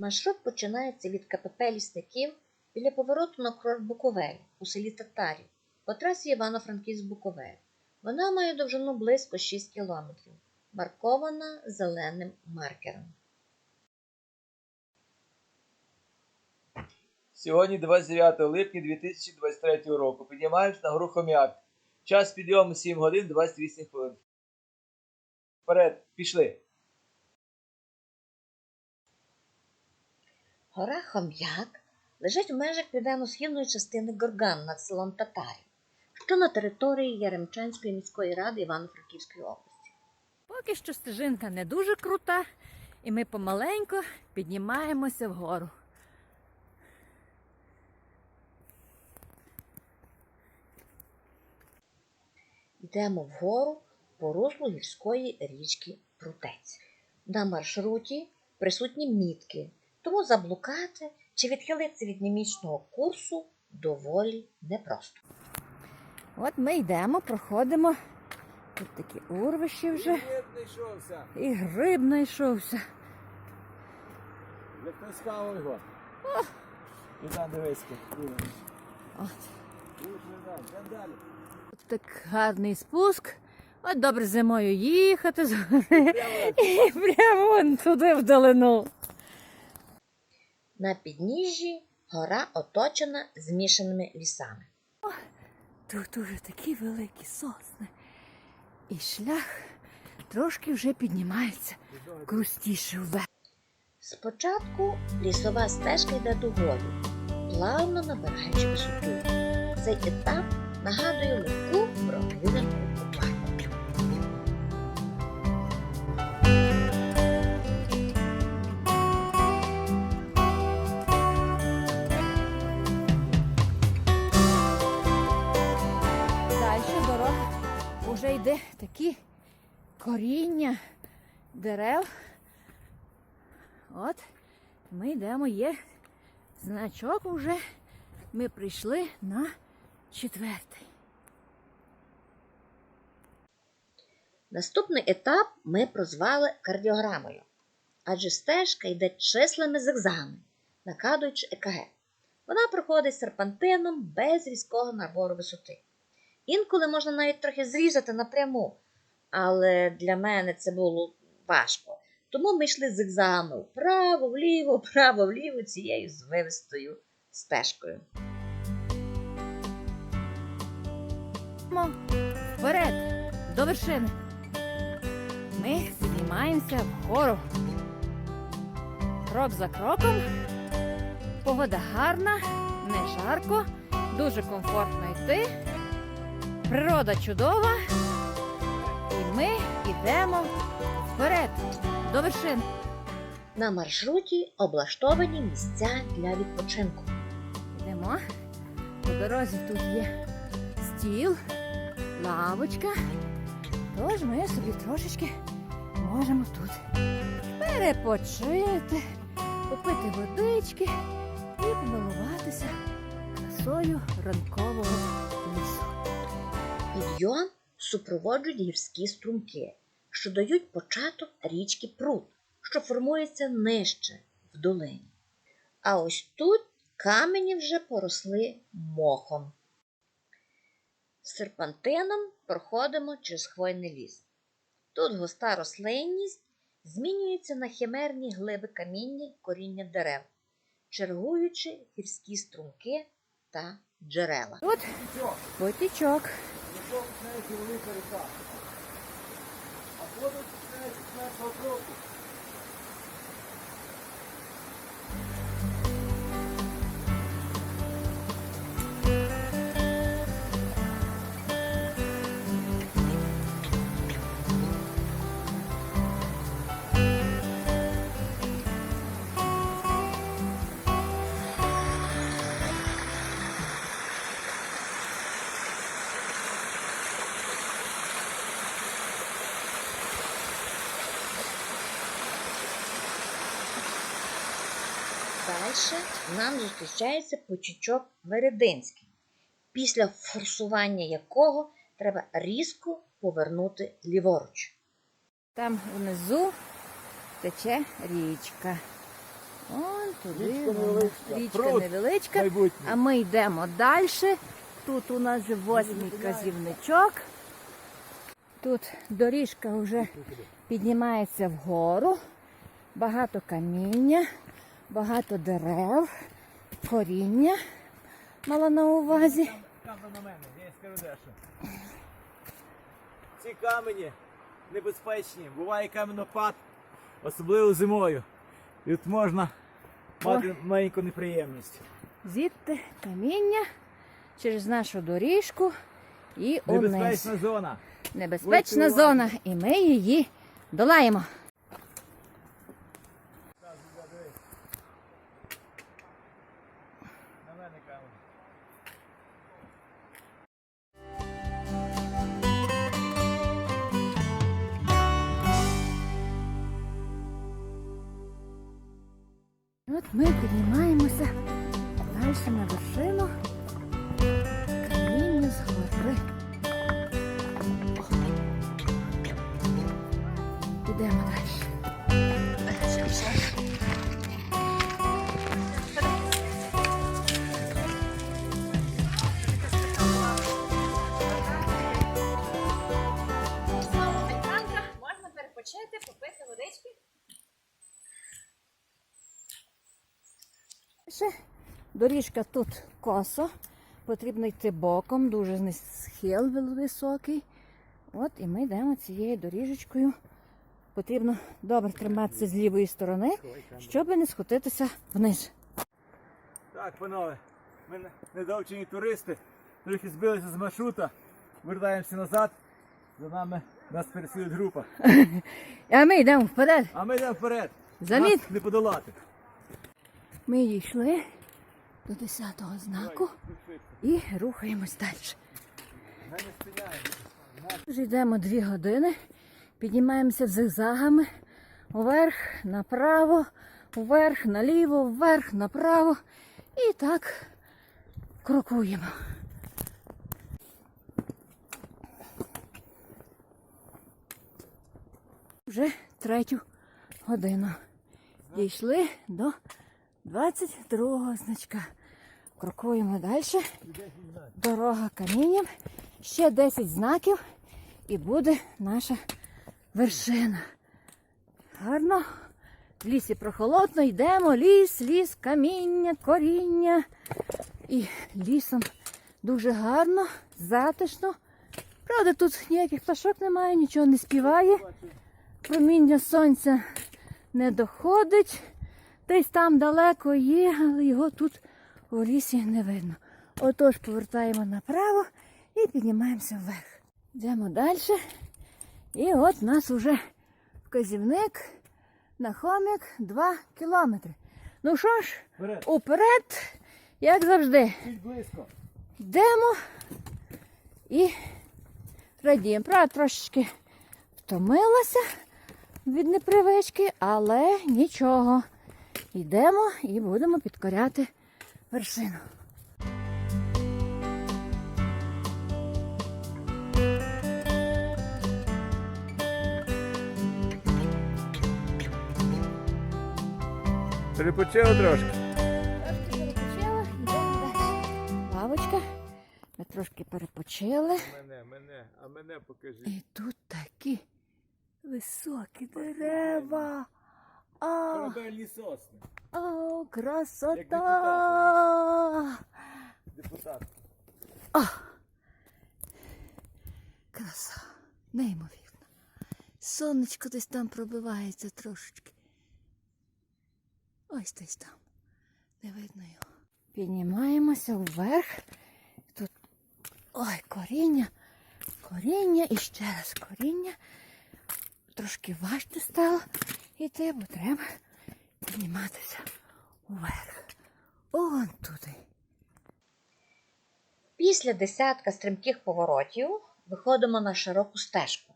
Маршрут починається від КПП Лісників біля повороту на курорт Буковель у селі Татарів по трасі Івано-Франківськ-Буковель. Вона має довжину близько 6 кілометрів, маркована зеленим маркером. Сьогодні 29 липня 2023 року. Піднімаємось на гору Хом'як. Час підйому 7 годин 28 хвилин. Вперед, пішли. Гора Хом'як лежить в межах південно-східної частини Горган над селом Татарів, що на території Яремчанської міської ради Івано-Франківської області. Поки що стежинка не дуже крута, і ми помаленько піднімаємося вгору. Йдемо вгору по руслу гірської річки Прутець. На маршруті присутні мітки, тому заблукати чи відхилитися від німічного курсу доволі непросто. От ми йдемо, проходимо. Тут такі урвищі вже, Гриб знайшовся. і гриб знайшовся. Як хтось схавав його. І там дивись. От. так гарний спуск. От добре зимою їхати з гори. І прямо вон туди вдалину. На підніжжі гора оточена змішаними лісами. Тут уже такі великі сосни. І шлях трошки вже піднімається крустіше вверх. Спочатку лісова стежка йде дугою, плавно набираючи висоту. Цей етап нагадує легку прогулянку у йде такі коріння дерев. От ми йдемо, є значок уже. Ми прийшли на четвертий. Наступний етап ми прозвали кардіограмою, адже стежка йде числами зигзагами, накадуючи ЕКГ. Вона проходить серпантином без різкого набору висоти. Інколи можна навіть трохи зрізати напряму, але для мене це було важко. Тому ми йшли зигзагами вправо, вліво, вправо, вліво цією звивистою стежкою. Вперед, до вершини. Ми піднімаємося вгору. Крок за кроком. Погода гарна, не жарко, дуже комфортно йти. Природа чудова. І ми йдемо вперед, до вершини. На маршруті облаштовані місця для відпочинку. Йдемо. По дорозі тут є стіл, лавочка. Тож ми собі трошечки можемо тут перепочити, попити водички і помилуватися красою ранкового лісу. Підйом супроводжують гірські струмки, що дають початок річки Прут, що формується нижче в долині. А ось тут камені вже поросли мохом. Серпантином проходимо через хвойний ліс. Тут густа рослинність змінюється на химерні глиби каміння коріння дерев, чергуючи гірські струмки та джерела. От потічок. Якщо починається велика ріка. А воду починається з першого кроку. Далі нам зустрічається почічок Верединський, після форсування якого треба різко повернути ліворуч. Там внизу тече річка. Он туди. Річка невеличка. Річка Пруд невеличка. Майбутнє. А ми йдемо далі. Тут у нас вже восьмий казівничок. Тут доріжка вже піднімається вгору. Багато каміння, багато дерев, коріння мала на увазі. Камера на мене, я скажу дещо. Ці камені небезпечні. Буває каменопад, особливо зимою. І тут можна мати маленьку неприємність. Звідти каміння через нашу доріжку і униз. Небезпечна зона. Небезпечна Будьте зона, і ми її долаємо. Підемо далі. Можна перепочити, попити водички. Доріжка тут косо, потрібно йти боком, дуже схил високий. От і ми йдемо цією доріжечкою. Потрібно добре триматися з лівої сторони, щоб не схотитися вниз. Так, панове, ми недовчені туристи, трохи збилися з маршрута, вертаємося назад, за нами нас переслідує група. А ми йдемо вперед. А ми йдемо вперед. Заміт. Нас не подолати. Ми йшли до 10-го знаку і рухаємось далі. Вже йдемо дві години, піднімаємося зигзагами вверх, направо, вверх, наліво, вверх, направо. І так крокуємо. Вже третю годину. Дійшли до 22-го значка. Крокуємо далі. Дорога камінням. Ще 10 знаків і буде наша вершина. Гарно. В лісі прохолодно, йдемо, ліс, ліс, каміння, коріння. І лісом дуже гарно, затишно. Правда, тут ніяких пташок немає, нічого не співає. Проміння сонця не доходить. Десь там далеко є, але його тут у лісі не видно. Отож повертаємо направо і піднімаємося вверх. Йдемо далі. І от у нас уже вказівник на хомік 2 кілометри. Ну що ж, Вперед. уперед, як завжди. Близько. Йдемо і радіємо. Правда, трошечки втомилася від непривички, але нічого. Йдемо і будемо підкоряти вершину. Перепочили трошки. Трошки перепочила, йдемо далі. Лавочка. Ми трошки перепочили. Мене, мене, а мене покажи. І тут такі високі дерева. А, Корабельні сосни. а, красота! Депутат. Краса, неймовірно. Сонечко десь там пробивається трошечки. Ось десь там. Не видно його. Піднімаємося вверх. Тут ой, коріння, коріння і ще раз коріння. Трошки важче стало йти, бо треба підніматися вверх. Он туди. Після десятка стрімких поворотів виходимо на широку стежку,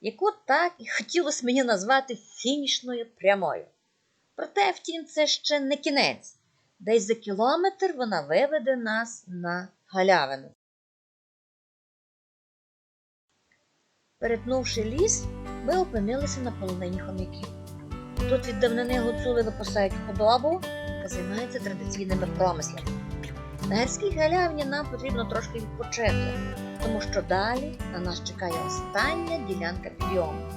яку так і хотілося мені назвати фінішною прямою. Проте, втім, це ще не кінець. Десь за кілометр вона виведе нас на галявину. Перетнувши ліс, ми опинилися на полонині хомяків. Тут від давнини гуцули випасають худобу та займаються традиційними промислами. На гірській галявні нам потрібно трошки відпочити, тому що далі на нас чекає остання ділянка підйому,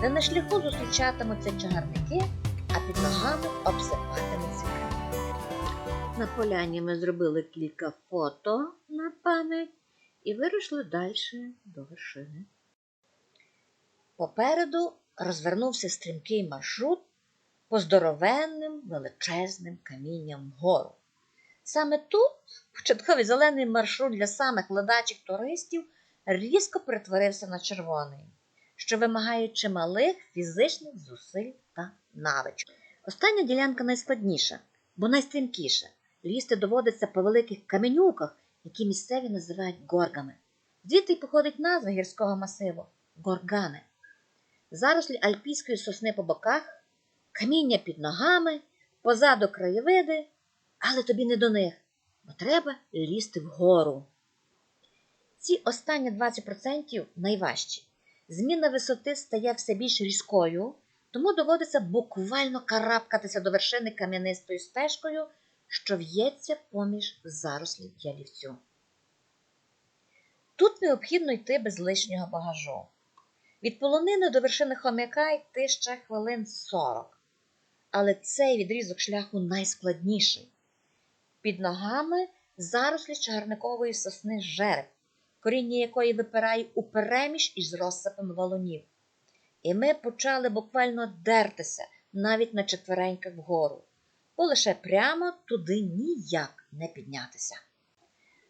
де на шляху зустрічатимуться чагарники, а під ногами обсипатиметься камінь. На поляні ми зробили кілька фото на пам'ять і вирушили далі до вершини. Попереду розвернувся стрімкий маршрут по здоровенним величезним камінням вгору. Саме тут початковий зелений маршрут для самих ледачих туристів різко перетворився на червоний, що вимагає чималих фізичних зусиль навичок. Остання ділянка найскладніша, бо найстрімкіша. Лізти доводиться по великих каменюках, які місцеві називають горгами. Звідти й походить назва гірського масиву горгани. Зарослі альпійської сосни по боках, каміння під ногами, позаду краєвиди, але тобі не до них, бо треба лізти вгору. Ці останні 20% найважчі. Зміна висоти стає все більш різкою, тому доводиться буквально карабкатися до вершини кам'янистою стежкою, що в'ється поміж зарослів ялівцю. Тут необхідно йти без лишнього багажу. Від полонини до вершини хомяка йти ще хвилин 40. Але цей відрізок шляху найскладніший. Під ногами зарослі чагарникової сосни жереб, коріння якої випирає у переміж із розсипом валунів. І ми почали буквально дертися навіть на четвереньках вгору, бо лише прямо туди ніяк не піднятися.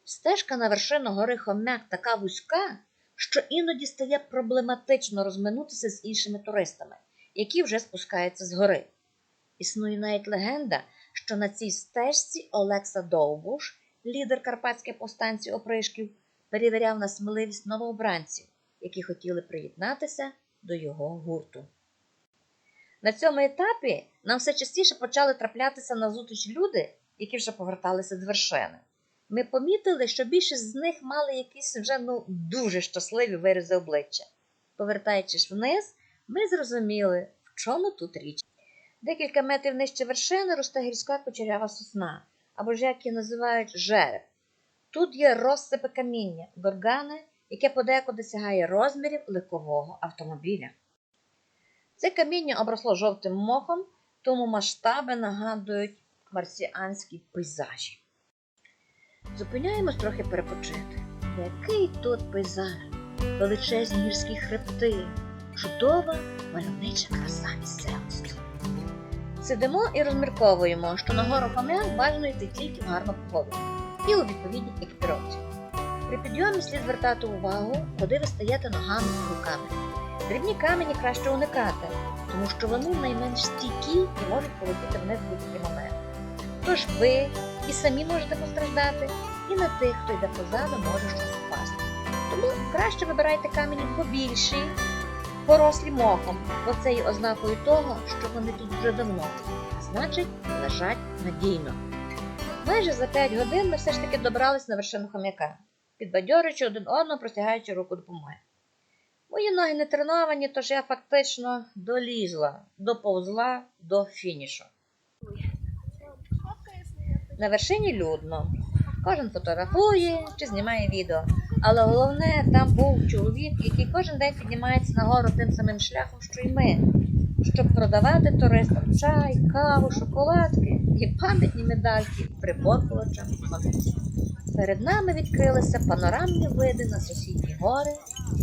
Стежка на вершину гори Хомяк така вузька, що іноді стає проблематично розминутися з іншими туристами, які вже спускаються з гори. Існує навіть легенда, що на цій стежці Олекса Довбуш, лідер карпатських повстанців опришків, перевіряв на сміливість новообранців, які хотіли приєднатися до його гурту. На цьому етапі нам все частіше почали траплятися на зустріч люди, які вже поверталися з вершини. Ми помітили, що більшість з них мали якісь вже ну, дуже щасливі вирази обличчя. Повертаючись вниз, ми зрозуміли, в чому тут річ. Декілька метрів нижче вершини росте гірська кучерява сосна, або ж як її називають жереб. Тут є розсипи каміння, горгани, яке подекуди сягає розмірів легкового автомобіля. Це каміння обросло жовтим мохом, тому масштаби нагадують марсіанські пейзажі. Зупиняємось трохи перепочити. Який тут пейзаж, величезні гірські хребти, чудова мальовнича краса місцевості. Сидимо і розмірковуємо, що на гору Хомяк бажано йти тільки в гарну погоду і у відповідній екіпіровці. При підйомі слід звертати увагу, куди ви стаєте ногами і руками. Дрібні камені краще уникати, тому що вони найменш стійкі і можуть полетіти вниз в будь-який момент. Тож ви і самі можете постраждати, і на тих, хто йде позаду, може щось впасти. Тому краще вибирайте камені побільші, порослі мохом, бо це є ознакою того, що вони тут вже давно, значить лежать надійно. Майже за 5 годин ми все ж таки добрались на вершину хом'яка, підбадьорюючи один одного, простягаючи руку допомоги. Мої ноги не треновані, тож я фактично долізла, доповзла до фінішу. На вершині людно. Кожен фотографує чи знімає відео. Але головне, там був чоловік, який кожен день піднімається нагору тим самим шляхом, що й ми, щоб продавати туристам чай, каву, шоколадки і пам'ятні медальки приборкувачам монетів. Перед нами відкрилися панорамні види на сусідні гори,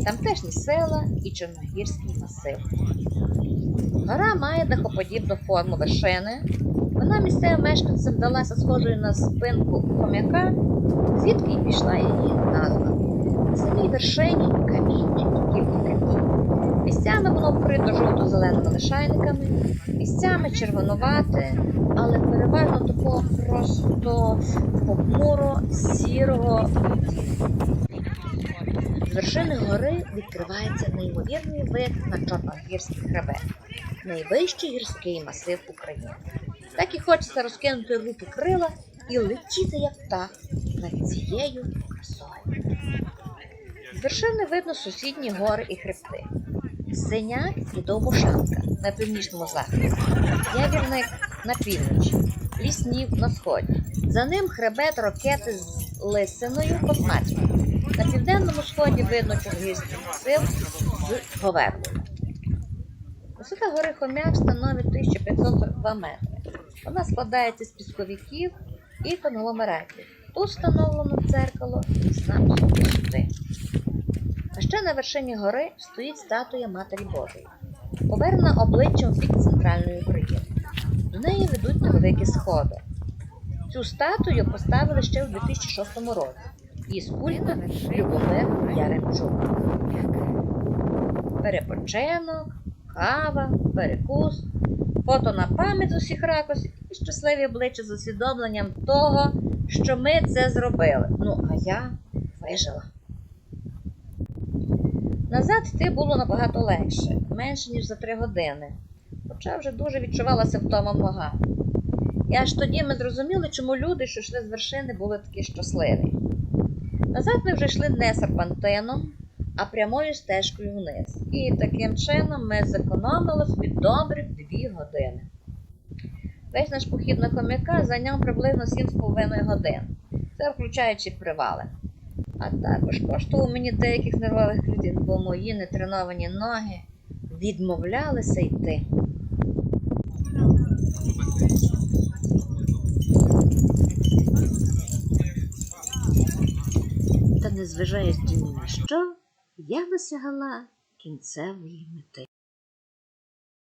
тамтешні села і Чорногірський масив. Гора має дахоподібну форму вершини. Вона місцевим мешканцям далася схожою на спинку хомяка, звідки й пішла її назва. На самій вершині каміння. Місцями воно вкрито жовто-зеленими лишайниками, місцями червонувате, але переважно такого просто похмуро сірого. З вершини гори відкривається неймовірний вид на Чорногірський хребет, найвищий гірський масив України. Так і хочеться розкинути руки крила і летіти, як птах, над цією красою. З вершини видно сусідні гори і хребти. Синяк і Довбушанка на північному заході. Явірник на півночі, ліснів на сході. За ним хребет ракети з лисиною Космацькою. На південному сході видно чоргірський масив з Говерлою. Висота гори Хомяк становить 1542 метри. Вона складається з пісковиків і конгломератів. Тут встановлено дзеркало і знак висоти. А ще на вершині гори стоїть статуя Матері Божої, повернена обличчям в бік центральної України. До неї ведуть невеликі сходи. Цю статую поставили ще у 2006 році. Її скульптор Любомир Яремчук. Перепочинок, кава, перекус, фото на пам'ять з усіх ракурсів і щасливі обличчя з усвідомленням того, що ми це зробили. Ну, а я вижила. Назад йти було набагато легше, менше ніж за три години, хоча вже дуже відчувалася втома в ногах. І аж тоді ми зрозуміли, чому люди, що йшли з вершини, були такі щасливі. Назад ми вже йшли не серпантином, а прямою стежкою вниз. І таким чином ми зекономили собі добрих дві години. Весь наш похід на хомяка зайняв приблизно 7,5 годин. Це включаючи привали. А також коштував мені деяких нервових людей, бо мої нетреновані ноги відмовлялися йти. Та незважаючи ні на що, я досягала кінцевої мети.